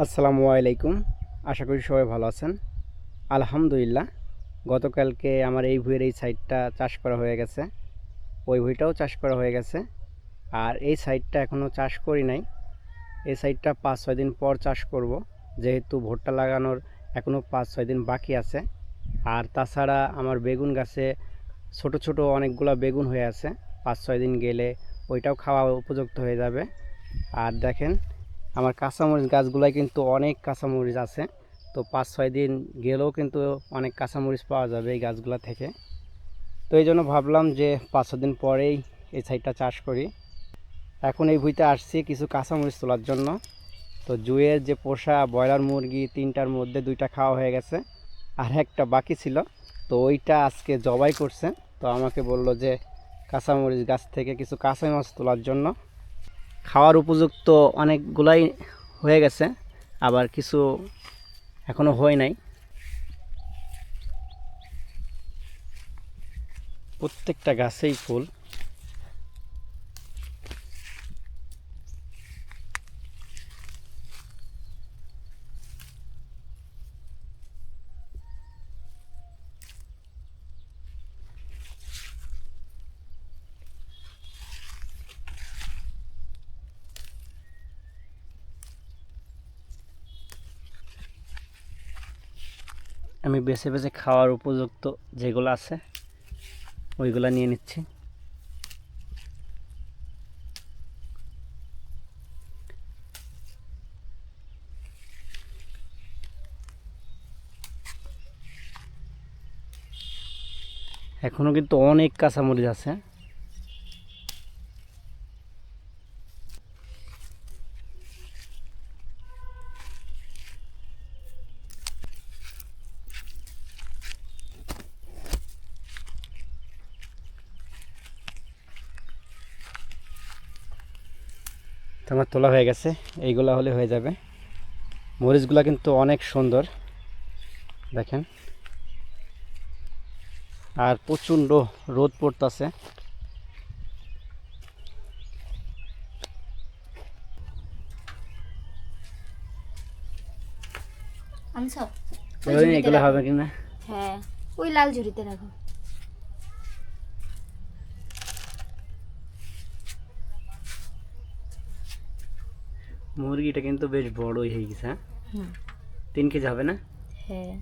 আসসালামু আলাইকুম। আশা করি সবাই ভালো আছেন। আলহামদুলিল্লাহ, গতকালকে আমার এই ভুঁইয়ের এই সাইডটা চাষ করা হয়ে গেছে। ওই ভুঁইটাও চাষ করা হয়ে গেছে। আর এই সাইডটা এখনও চাষ করি নাই। এই সাইডটা পাঁচ ছয় দিন পর চাষ করব। যেহেতু ভুট্টা লাগানোর এখনও পাঁচ ছয় দিন বাকি আছে। আর তাছাড়া আমার বেগুন গাছে ছোট ছোট অনেকগুলো বেগুন হয়ে আছে। পাঁচ ছয় দিন গেলে ওইটাও খাওয়া উপযুক্ত হয়ে যাবে। আর দেখেন আমার কাঁচামরিচ গাছগুলাই কিন্তু অনেক কাঁচামরিচ আছে। তো পাঁচ, ছয় দিন গেলেও কিন্তু অনেক কাঁচামরিচ পাওয়া যাবে এই গাছগুলো থেকে। তো এই জন্য ভাবলাম যে পাঁচ দিন পরেই এই সাইডটা চাষ করি। এখন এই ভুঁইতে আসছি কিছু কাঁচামরিচ তোলার জন্য। তো জুয়ের যে পোষা ব্রয়লার মুরগি তিনটার মধ্যে দুইটা খাওয়া হয়ে গেছে, আর একটা বাকি ছিল। তো ওইটা আজকে জবাই করছে। তো আমাকে বলল যে কাঁচামরিচ গাছ থেকে কিছু কাঁচা মাছ তোলার জন্য খাওয়ার উপযুক্ত অনেকগুলাই হয়ে গেছে আবার কিছু এখনও হয় নাই। প্রত্যেকটা গাছেই ফুল। আমি বেছে বেছে খাওয়ার উপযুক্ত যেগুলো আছে, ওইগুলো নিয়ে নিচ্ছি। এখনও কিন্তু অনেক কাঁচামরিচ আছে। আমার তোলা হয়ে গেছে এইগুলা হলে হয়ে যাবে। মরিচগুলা কিন্তু অনেক সুন্দর দেখেন। আর প্রচণ্ড রোদ পড়তেছে। এগুলো হবে কিনা? হ্যাঁ ওই লাল ঝুড়িতে রাখো। মুরগিটা কিন্তু বেশ বড়ই হয়ে গেছে হ্যাঁ? তিন কেজি হবে না? হ্যাঁ।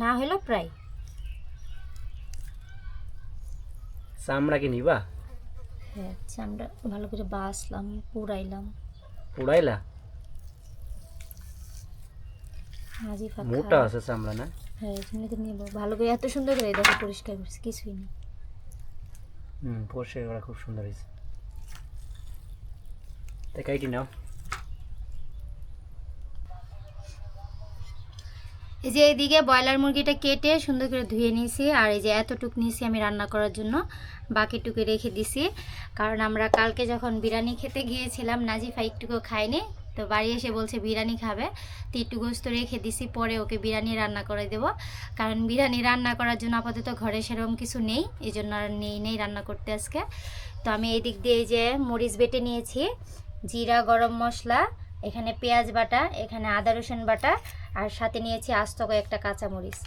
না হলো প্রায়। চামড়া কি নিবা? হ্যাঁ চামড়া ভালো করে বাসলাম পুরাইলাম পুড়াইলা? মোটা আছে চামড়া না? হ্যাঁ এখানে তো নিবো। ভালো করে এত সুন্দর করে দেখো পরিষ্কার করছি কিছুই না হুম পরিষ্কার করা খুব সুন্দর হয়েছে। তাই কাইটি নাও। এই যে এইদিকে ব্রয়লার মুরগিটা কেটে সুন্দর করে ধুয়ে নিয়েছি, আর এই যে এতটুক নিয়েছি আমি রান্না করার জন্য বাকিটুকু রেখে দিছি। কারণ আমরা কালকে যখন বিরিয়ানি খেতে গিয়েছিলাম, নাজিফা একটুকু খায়নি, তো বাড়ি এসে বলছে বিরিয়ানি খাবে, তো একটু গোস্ত রেখে দিছি, পরে ওকে বিরিয়ানি রান্না করে দেব। কারণ বিরিয়ানি রান্না করার জন্য আপাতত ঘরে সেরকম কিছু নেই, এই জন্য আর নেই নেই রান্না করতে আজকে। তো আমি এই দিক দিয়ে যে মরিচ বেটে নিয়েছি, জিরা, গরম মশলা, এখানে পেঁয়াজ বাটা, এখানে আদা রসুন বাটা আর সাথে নিয়েছি আস্ত কয়েকটা কাঁচামরিচ।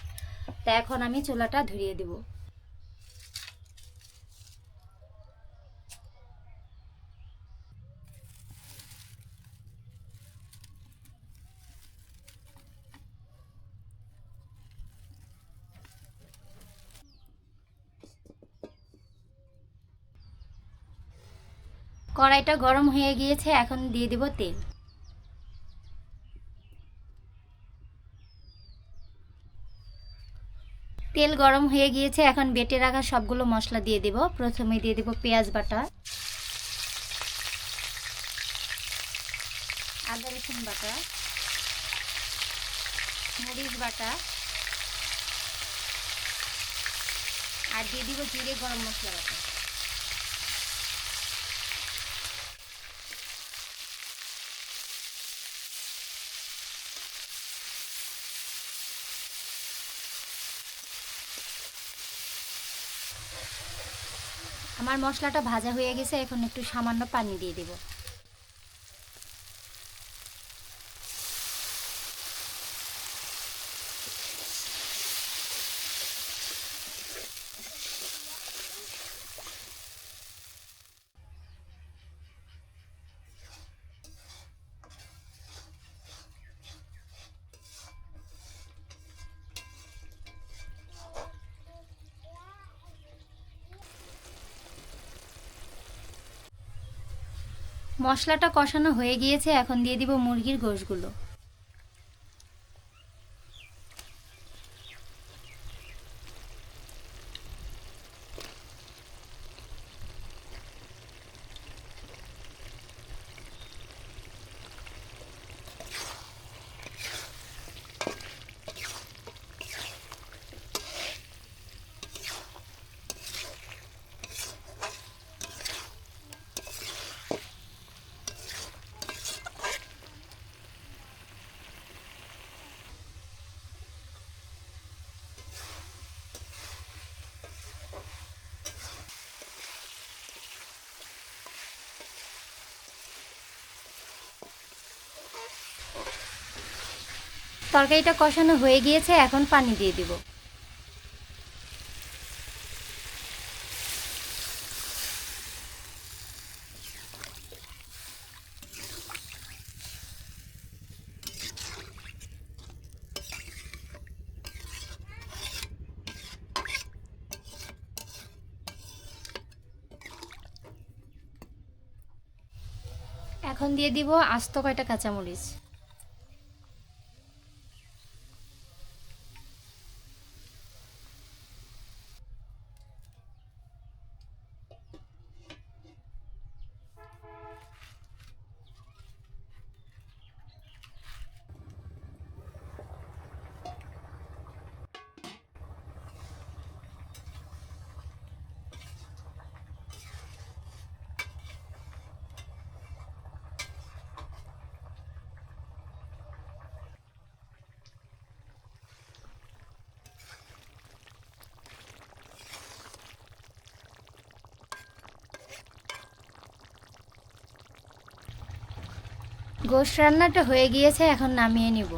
তা এখন আমি চুলাটা ধরিয়ে দেব। কড়াইটা গরম হয়ে গিয়েছে, এখন দিয়ে দিব তেল। তেল গরম হয়ে গিয়েছে, এখন বেটে রাখা সবগুলো মশলা দিয়ে দেব। প্রথমে দিয়ে দেব পেঁয়াজ বাটা, আদা রসুন বাটা, মরিচ বাটা, আর দিয়ে দিব জিরে গরম মশলা বাটা। আমার মশলাটা ভাজা হয়ে গেছে এখন একটু সামান্য পানি দিয়ে দেব। মশলাটা কষানো হয়ে গিয়েছে এখন দিয়ে দিব মুরগির গোশগুলো। তরকারিটা কষানো হয়ে গিয়েছে এখন পানি দিয়ে দিব। এখন দিয়ে দিব আস্ত কয়টা কাঁচামরিচ। গোশ রান্নাটা হয়ে গিয়েছে এখন নামিয়ে নিব।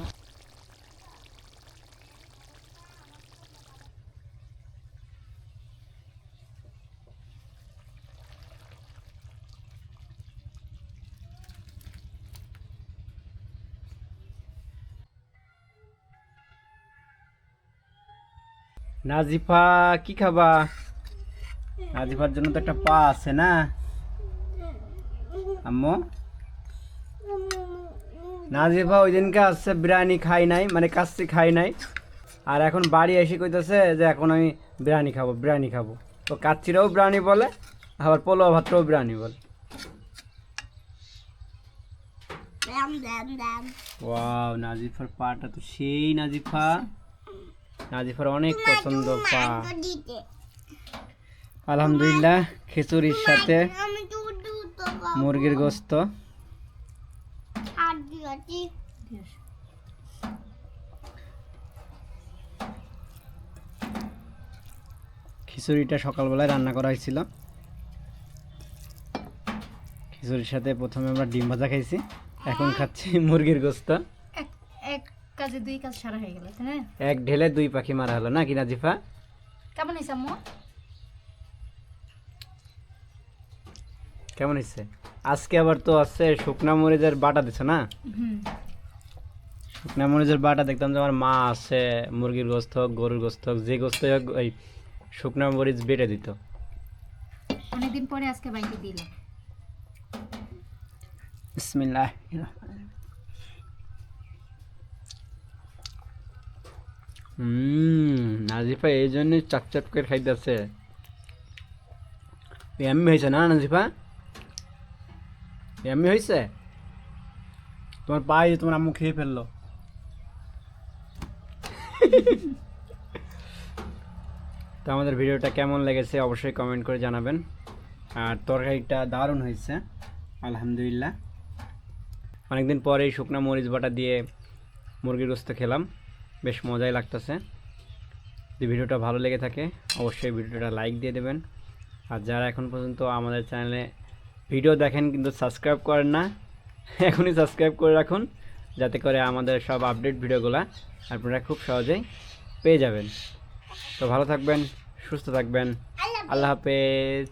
নাজিফা কি খাবা? নাজিফার জন্য তো একটা পা আছে না? আম্মু? নাজিফা ওই দিনকে আসছে বিরিয়ানি খাই নাই মানে কাচ্চি খাই নাই। আর এখন বাড়ি এসে কইতেছে যে এখন আমি বিরিয়ানি খাব বিরিয়ানি খাব। তো কাচ্চিরাও বিরিয়ানি বলে আবার পোলাও ভাতটাও বিরিয়ানি বলে। ওয়াও নাজিফার পাটা তো সেই নাজিফা। নাজিফার অনেক পছন্দ পা। আলহামদুলিল্লাহ খিচুড়ির সাথে মুরগির গোস্ত। খিচুড়িটা সকালবেলায় রান্না করা হয়েছিল। খিচুড়ির সাথে প্রথমে আমরা ডিম ভাজা খাইছি। এখন খাচ্ছি মুরগির গোস্ত। এক এক কাজে দুই কাজ সারা হয়ে গেল তাই এক ঢেলে দুই পাখি মারা হলো না কি নাজিফা? কেমন হয়েছে আম্মু? কেমন হয়েছে? আজকে আবার তো আছে শুকনা মরিচের বাটা দিছে না? শুকনা মরিচের বাটা দেখতাম যে আমার মা আছে মুরগির গোস্ত হোক গরুর গোস্ত হোক যে গোস্ত হোক ওই শুকনা মরিচ বেটে দিত। অনেকদিন পরে আজকে বাইকে দিলাম বিসমিল্লাহ হুম নাজিফা এই জন্যই চটচট করে খাইতেছে। এমনি হয়েছে না নাজিফা? এমনি হয়েছে তোমার পায়ে তোমার আম্মু খেয়ে ফেলল। তো আমাদের ভিডিওটা কেমন লেগেছে অবশ্যই কমেন্ট করে জানাবেন। আর তরকারিটা দারুণ হয়েছে, আলহামদুলিল্লাহ। অনেকদিন পরে শুকনো মরিচ বাটা দিয়ে মুরগির গোস্ত খেলাম, বেশ মজাই লাগতেছে। যদি ভিডিওটা ভালো লেগে থাকে, অবশ্যই ভিডিওটা লাইক দিয়ে দেবেন। আর যারা এখন পর্যন্ত আমাদের চ্যানেলে ভিডিও দেখেন কিন্তু সাবস্ক্রাইব করেন না। এখনই সাবস্ক্রাইব করে রাখুন যাতে করে আমাদের সব আপডেট ভিডিওগুলো আপনারা খুব সহজেই পেয়ে যাবেন। তো ভালো থাকবেন সুস্থ থাকবেন। আল্লাহ হাফেজ।